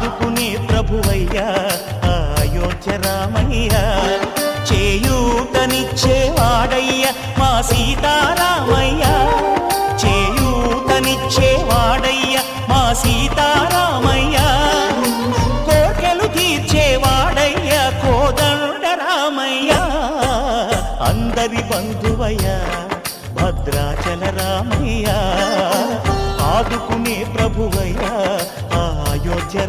ఆదుకునే ప్రభువయ్య అయోధ్య రామయ్య. చేయూతనిచ్చేవాడయ్య మా సీతారామయ్య. చేయూతనిచ్చేవాడయ్య మా సీతారామయ్య. కోర్కెలు తీర్చేవాడయ్య కోదండ రామయ్యా. అందరి బంధువయ్యా భద్రాచల రామయ్యా. ఆదుకునే ప్రభువయ్యా ప్రభువయ్య